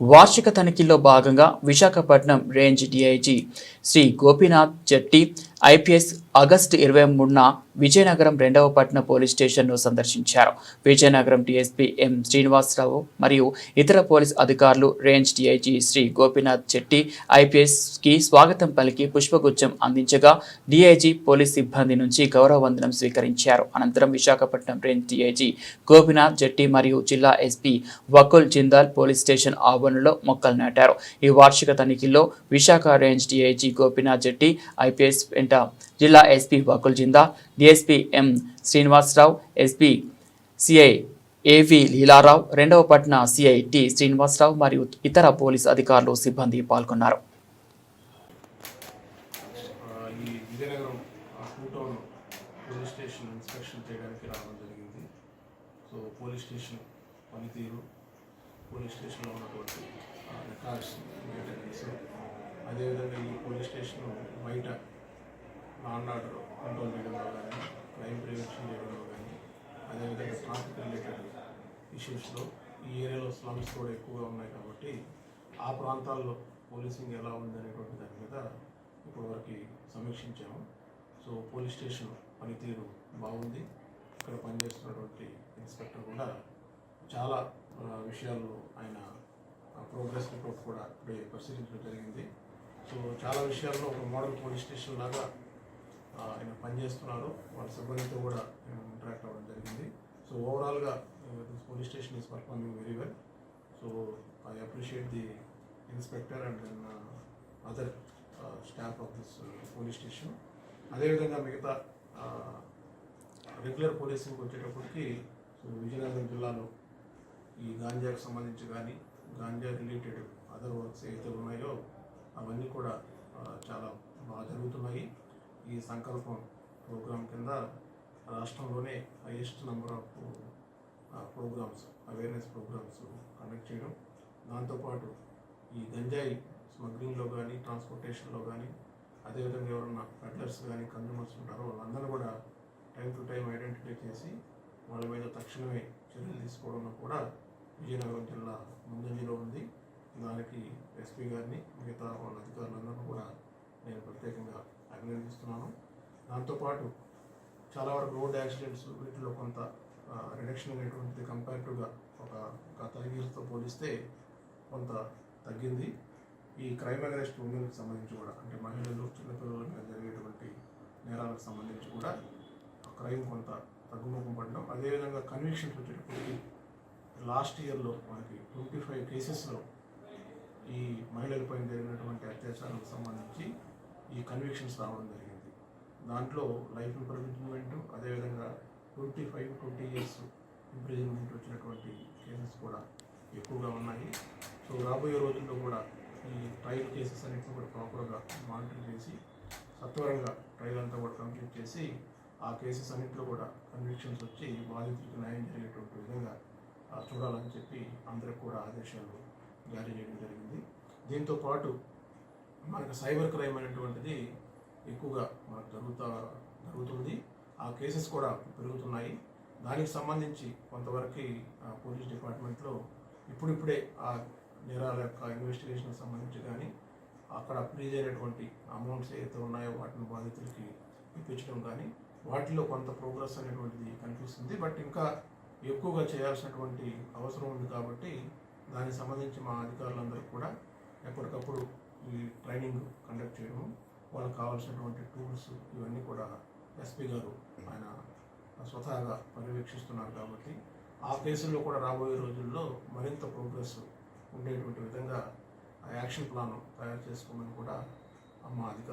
వార్షిక తనిఖీల్లో భాగంగా Visakhapatnam range DIG Shri Gopinath Jatti IPS August ఇరవై మూడున విజయనగరం రెండవ పట్టణ పోలీస్ స్టేషన్ను సందర్శించారు. విజయనగరం డీఎస్పీ ఎం శ్రీనివాసరావు మరియు ఇతర పోలీస్ అధికారులు రేంజ్ డీఐజీ శ్రీ గోపీనాథ్ చెట్టి ఐపీఎస్కి స్వాగతం పలికి పుష్పగుచ్చం అందించగా డీఐజీ పోలీస్ సిబ్బంది నుంచి గౌరవ వందనం స్వీకరించారు. అనంతరం విశాఖపట్నం రేంజ్ డీఐజీ గోపీనాథ్ జెట్టి మరియు జిల్లా SP Vakul Jindal police station ఆవరణలో మొక్కలు నాటారు. ఈ వార్షిక తనిఖీల్లో Visakha range DIG Gopinath Jatti IPS వెంట జిల్లా SP Vakul Jinda DSP M Srinivasarao SP CI A V Leelarao రెండవ పట్న సిఐ టి శ్రీనివాసరావు మరియు ఇతర పోలీస్ అధికారులు సిబ్బంది పాల్గొన్నారు. పోలీస్ స్టేషన్ పనితీరు పోలీస్ స్టేషన్లో ఉన్నటువంటి రికార్డ్స్ అదేవిధంగా ఈ పోలీస్ స్టేషన్ బయట నాన్ ఆర్డర్ కంట్రోల్ చేయడంలో కానీ క్రైమ్ ప్రివెన్షన్ చేయడంలో కానీ అదేవిధంగా ట్రాఫిక్ రిలేటెడ్ ఇష్యూస్లో ఈ ఏరియాలో స్లమ్స్ కూడా ఎక్కువగా ఉన్నాయి కాబట్టి ఆ ప్రాంతాల్లో పోలీసింగ్ ఎలా ఉంది అనేటువంటి దాని మీద ఇప్పటివరకు సమీక్షించాము. సో పోలీస్ స్టేషన్ పనితీరు బాగుంది. ఇక్కడ పనిచేస్తున్నటువంటి ఇన్స్పెక్టర్ కూడా చాలా విషయాల్లో ఆయన ప్రోగ్రెస్ రిపోర్ట్ కూడా ఇప్పుడే పరిశీలించడం జరిగింది. సో చాలా విషయాల్లో ఒక మోడల్ పోలీస్ స్టేషన్ లాగా ఆయన పనిచేస్తున్నారు వాళ్ళ సిబ్బందితో కూడా ఇంటరాక్ట్ అవ్వడం జరిగింది. సో ఓవరాల్గా this police station is performing very well so I appreciate the inspector and then other staff of this police station అదేవిధంగా మిగతా రెగ్యులర్ పోలీసింగ్ వచ్చేటప్పటికి సో విజయనగరం జిల్లాలో ఈ గాంజాకు సంబంధించి కానీ గాంజా రిలేటెడ్ అదర్ వర్క్స్ ఏవైతే ఉన్నాయో అవన్నీ కూడా చాలా బాగా జరుగుతున్నాయి. ఈ సంకల్పం ప్రోగ్రాం కింద రాష్ట్రంలోనే highest number of programmes awareness programmes conduct చేయడం. దాంతోపాటు ఈ గంజాయి స్మగ్లింగ్లో కానీ ట్రాన్స్పోర్టేషన్లో కానీ అదేవిధంగా ఎవరన్నా పెడ్లర్స్ కానీ కన్జ్యూమర్స్ ఉంటారో వాళ్ళందరూ కూడా టైం టు టైం ఐడెంటిఫై చేసి వాళ్ళ మీద తక్షణమే చర్యలు తీసుకోవడంలో కూడా విజయనగరం జిల్లా ముందంజలో ఉంది. దానికి ఎస్పీ గారిని మిగతా వాళ్ళ అధికారులందరూ కూడా నిర్వహిస్తున్నాను దాంతోపాటు చాలా వరకు రోడ్ యాక్సిడెంట్స్ వీటిలో కొంత రిడక్షన్ అనేటువంటిది కంపేరిటివ్గా ఒక గత ఇయర్స్తో పోలిస్తే కొంత తగ్గింది. ఈ క్రైమ్ అగరెస్ట్ ఉమెన్కి సంబంధించి కూడా అంటే మహిళలు చిన్నపిల్లల మీద జరిగేటువంటి నేరాలకు సంబంధించి కూడా క్రైమ్ కొంత తగ్గుముఖం పడడం. అదేవిధంగా కన్విక్షన్స్ వచ్చేటప్పటికి లాస్ట్ ఇయర్లో మనకి ట్వంటీ ఫైవ్ కేసెస్లో ఈ మహిళలపై జరిగినటువంటి అత్యాచారాలకు సంబంధించి ఈ కన్విక్షన్స్ రావడం జరిగింది. దాంట్లో లైఫ్ ఇంప్రూవ్మెంట్ అదేవిధంగా twenty five twenty years imprisonment వచ్చినటువంటి కేసెస్ కూడా ఎక్కువగా ఉన్నాయి. సో రాబోయే రోజుల్లో కూడా ఈ ట్రయల్ కేసెస్ అన్నింటిని కూడా ప్రాపర్గా మానిటర్ చేసి సత్వరంగా ట్రయల్ అంతా కూడా కంప్లీట్ చేసి ఆ కేసెస్ అన్నింటిలో కూడా కన్విక్షన్స్ వచ్చి బాధితులకు న్యాయం జరిగేటువంటి విధంగా చూడాలని చెప్పి అందరికి కూడా ఆదేశాలు జారీ చేయడం జరిగింది. దీంతో పాటు మనకు సైబర్ క్రైమ్ అనేటువంటిది ఎక్కువగా మనకు జరుగుతా జరుగుతుంది. ఆ కేసెస్ కూడా పెరుగుతున్నాయి. దానికి సంబంధించి కొంతవరకు ఆ, పోలీస్ డిపార్ట్మెంట్లో ఇప్పుడిప్పుడే ఆ నేరాల యొక్క ఇన్వెస్టిగేషన్కి సంబంధించి కానీ అక్కడ ఫ్రీజ్ అయినటువంటి అమౌంట్స్ ఏవైతే ఉన్నాయో వాటిని బాధితులకి ఇప్పించడం కానీ వాటిలో కొంత ప్రోగ్రెస్ అనేటువంటిది కనిపిస్తుంది. బట్ ఇంకా ఎక్కువగా చేయాల్సినటువంటి అవసరం ఉంది కాబట్టి దానికి సంబంధించి మా అధికారులందరూ కూడా ఎప్పటికప్పుడు ఈ ట్రైనింగ్ కండక్ట్ చేయడము. వాళ్ళకి కావాల్సినటువంటి టూల్స్ ఇవన్నీ కూడా ఎస్పీ గారు ఆయన స్వతహాగా పర్యవేక్షిస్తున్నారు కాబట్టి ఆ కేసుల్లో కూడా రాబోయే రోజుల్లో మరింత ప్రోగ్రెస్ ఉండేటువంటి విధంగా ఆ యాక్షన్ ప్లాన్ తయారు చేసుకోమని కూడా మా అధికారులు